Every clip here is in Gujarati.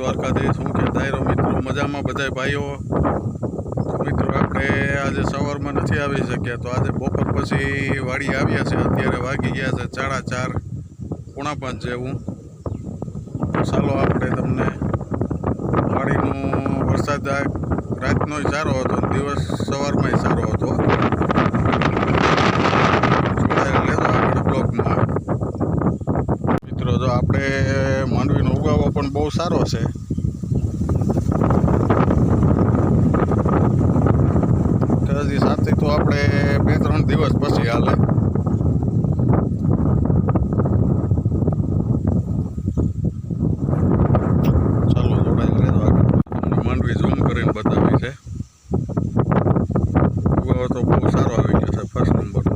દ્વારકાધીશ, હું કે દાયરો મિત્રો, મજામાં બધાય ભાઈઓ? તો મિત્રો, આપણે આજે સવારમાં નથી આવી શક્યા, તો આજે બપોર પછી વાડી આવ્યા છે, અત્યારે વાગી ગયા છે સાડા ચાર, પોણા પાંચ જેવું. તો ચાલો આપણે તમને વાડીનું વરસાદ આ રાતનોય સારો હતો દિવસ સવારમાંય સારો હતો. આપણે માંડવીનો ઉગાવો પણ બહુ સારો છે. હજી સાથે તો આપણે બે ત્રણ દિવસ પછી હાલે ચાલો જોડાયેલ રહેજો આગળ તમને માંડવી ઝૂમ કરીને બતાવી છે ઉગાવો તો બહુ સારો આવી ગયો છે ફર્સ્ટ નંબરનો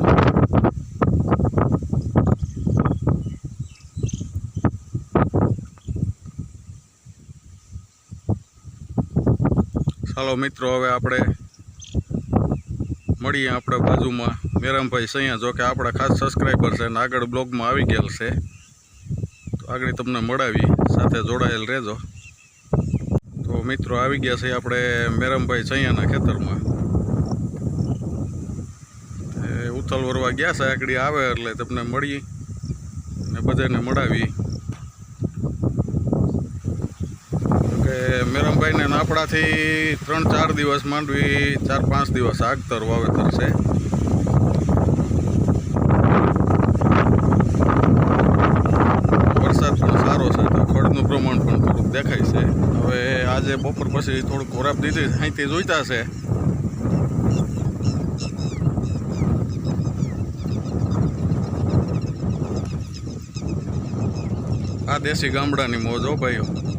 ચાલો મિત્રો, હવે આપણે મળીએ આપણે બાજુમાં. મેરામભાઈ સૈયા જો કે આપણા ખાસ સબસ્ક્રાઈબર છે અને આગળ બ્લોગમાં આવી ગયેલ છે. તો આગળ તમને મળાવી, સાથે જોડાયેલ રહેજો. તો મિત્રો, આવી ગયા છે આપણે મેરામભાઈ સૈયાના ખેતરમાં. ઉથલ વરવા ગયા છે, આગળ આવે એટલે તમને મળી ને બધાને મળાવી કે મેરમભાઈને આપણાથી ત્રણ, ચાર દિવસ માંડવી, ચાર, પાંચ દિવસ આગતર વાવેતર છે. વરસાદ પણ સારો છે, તો ખડનું પ્રમાણ પણ થોડુંક દેખાય છે. હવે આજે બપોર પછી થોડુંક ખોરાક દીધી, અહીંથી જોઈતા છે. આ દેશી ગામડાની મોજ ભાઈઓ.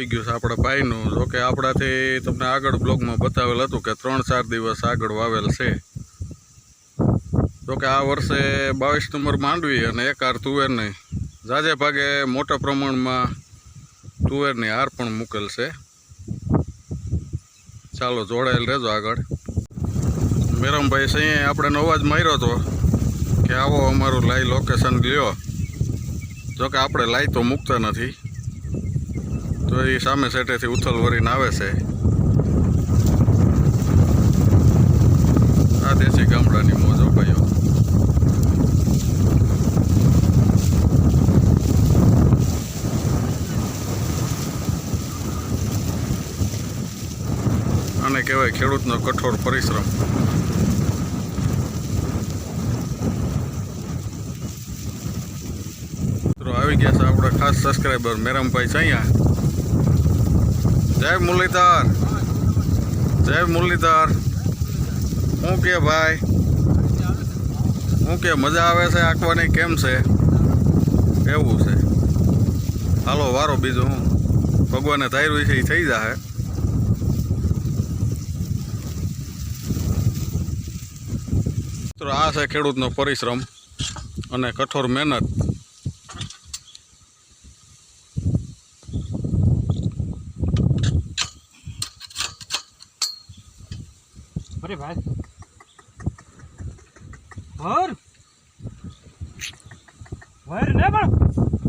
આવી ગયું છે આપણા ભાઈનું. જોકે આપણાથી તમને આગળ બ્લોગમાં બતાવેલ હતું કે ત્રણ ચાર દિવસ આગળ વાવેલ છે. જોકે આ વર્ષે બાવીસ નંબર માંડવી અને એક હાર તુવેરની. જાજે ભાગે મોટા પ્રમાણમાં તુવેરની હાર પણ મૂકેલ છે. ચાલો જોડાયેલ રહેજો આગળ. મેરમભાઈ સૈયે આપણે અવાજ માર્યો હતો કે આવો અમારું લાઈ લોકેશન લ્યો જોકે આપણે લાઈ તો મૂકતા નથી. તો એ સામે સેટેથી ઉથલ વરીને આવે છે. આ દેશી ગામડાની મોજો કયો આને કહેવાય ખેડૂતનો કઠોર પરિશ્રમ. મિત્રો, આવી ગયા છે આપણા ખાસ સબસ્ક્રાઈબર મેરમભાઈ સૈયા જય મુરલીધર. જય મુરલીધર. હું કે ભાઈ? હું કે મજા આવે છે આંકવાની કેમ છે? એવું છે? હાલો, વારો બીજું હું. ભગવાને ધાર્યું છે એ થઈ જશે મિત્રો, આ છે ખેડૂતનો પરિશ્રમ અને કઠોર મહેનત. અરે ભાઈ. ભર ભર ને પણ.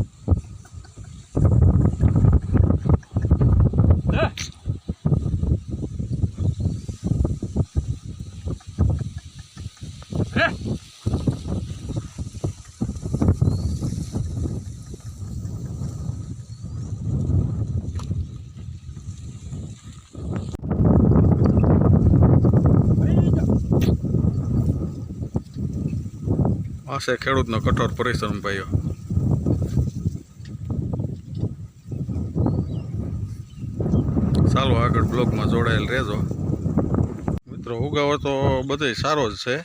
આ ખેડૂતનો કઠોર પરિશ્રમ, ભાઈઓ. ચાલો આગળ બ્લોગમાં જોડાયેલ રહેજો. મિત્રો, ઉગાવો તો બધે સારો જ છે.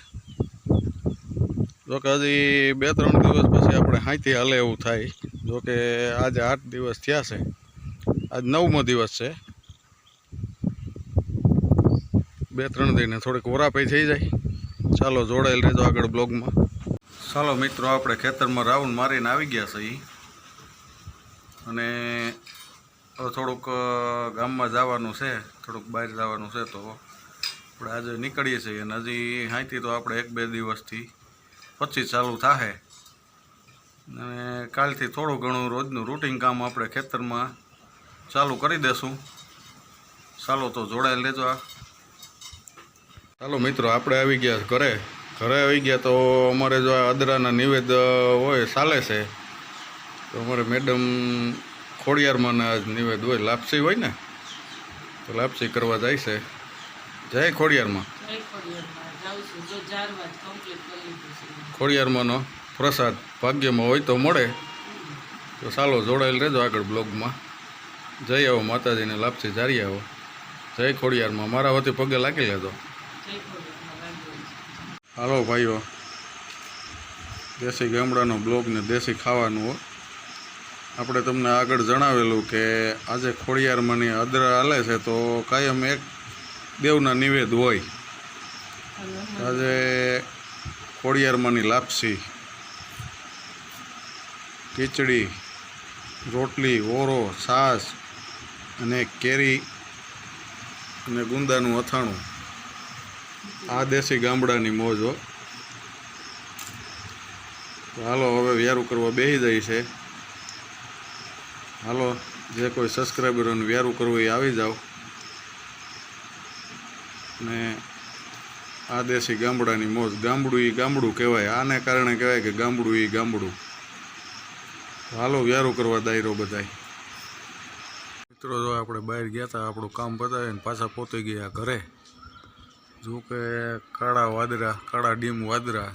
જોકે હજી બે ત્રણ દિવસ પછી આપણે હાથી હાલે એવું થાય. જોકે આજે આઠ દિવસ થયા છે. આજ નવમો દિવસ છે. બે ત્રણ દિને થોડીક વરાપાઈ થઈ જાય. ચાલો જોડાયેલ રહેજો આગળ બ્લોગમાં. ચાલો મિત્રો, આપણે ખેતરમાં રાઉન્ડ મારીને આવી ગયા છીએ. અને થોડુંક ગામમાં જવાનું છે, થોડુંક બહાર જવાનું છે તો આપણે આજે નીકળીએ છીએ. અને હજી અહીંથી તો આપણે એક બે દિવસથી પછી ચાલુ થાશે અને કાલથી થોડું ઘણું રોજનું રૂટિન કામ આપણે ખેતરમાં ચાલુ કરી દેશું. ચાલો તો જોડાયેલ લેજો ચાલો મિત્રો, આપણે આવી ગયા ઘરે. ઘરે આવી ગયા તો અમારે જો આ અદરાના નિવેદ હોય ચાલે છે. તો અમારે મેડમ ખોડિયારમાં આજ નિવેદ હોય લાપસી હોય ને તો લાપસી કરવા જાય છે. જય ખોડિયારમાં. ખોડિયારમાંનો પ્રસાદ ભાગ્યમાં હોય તો મળે. તો ચાલો જોડાયેલ રહેજો આગળ બ્લોગમાં. જઈ આવો માતાજીને લાપસી જારી આવો. જય ખોડિયારમાં. મારા વતી પગે લાગી લેજો જય ખોડિયારમાં લાગ્યું છે હાલો ભાઈઓ, દેશી ગામડાનો બ્લોગ ને દેશી ખાવાનું આપણે તમને આગળ જણાવેલું કે આજે ખોડિયારમાંની અદર હાલે છે તો કાયમ એક દેવના નિવેદ હોય. આજે ખોડિયારમાંની લાપસી, ખીચડી, રોટલી, ઓરો, છાશ અને કેરી અને ગુંદાનું અથાણું. આ દેશી ગામડાની મોજ હાલો, હવે વ્યારું કરવા બેસી જાય છે. હાલો, જે કોઈ સબસ્ક્રાઈબરોને વ્યારું કરવું એ આવી જાઓ. ને આ દેશી ગામડાની મોજ, ગામડું એ ગામડું કહેવાય. આને કારણે કહેવાય કે ગામડું એ ગામડું. હાલો, વ્યારું કરવા દાયરો બધાય. મિત્રો, જો આપણે બહાર ગયા હતા આપણું કામ બતાવીને પાછા પહોંચી ગયા ઘરે. જો કે કાળા વાદરા, કાળા ડીમ વાદરા.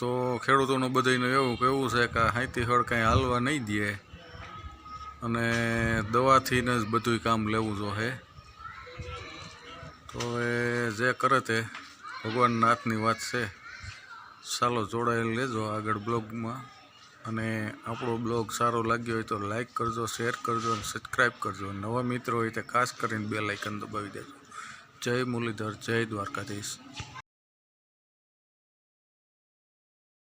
તો ખેડૂતોનું બધાનું એવું કેવું છે કે હાઈથી હળ કાંઈ હાલવા નહીં દે. અને દવાથીને જ બધું કામ લેવું જોઈએ તો એ જે કરે તે ભગવાનના હાથની વાત છે. ચાલો જોડાયેલ લેજો આગળ બ્લોગમાં. અને આપણો બ્લોગ સારો લાગ્યો હોય તો લાઇક કરજો, શેર કરજો અને સબસ્ક્રાઈબ કરજો. નવા મિત્રો હોય તો ખાસ કરીને બે લાઇકન દબાવી દેજો. જય મુરલીધર જય દ્વારકાધીશ.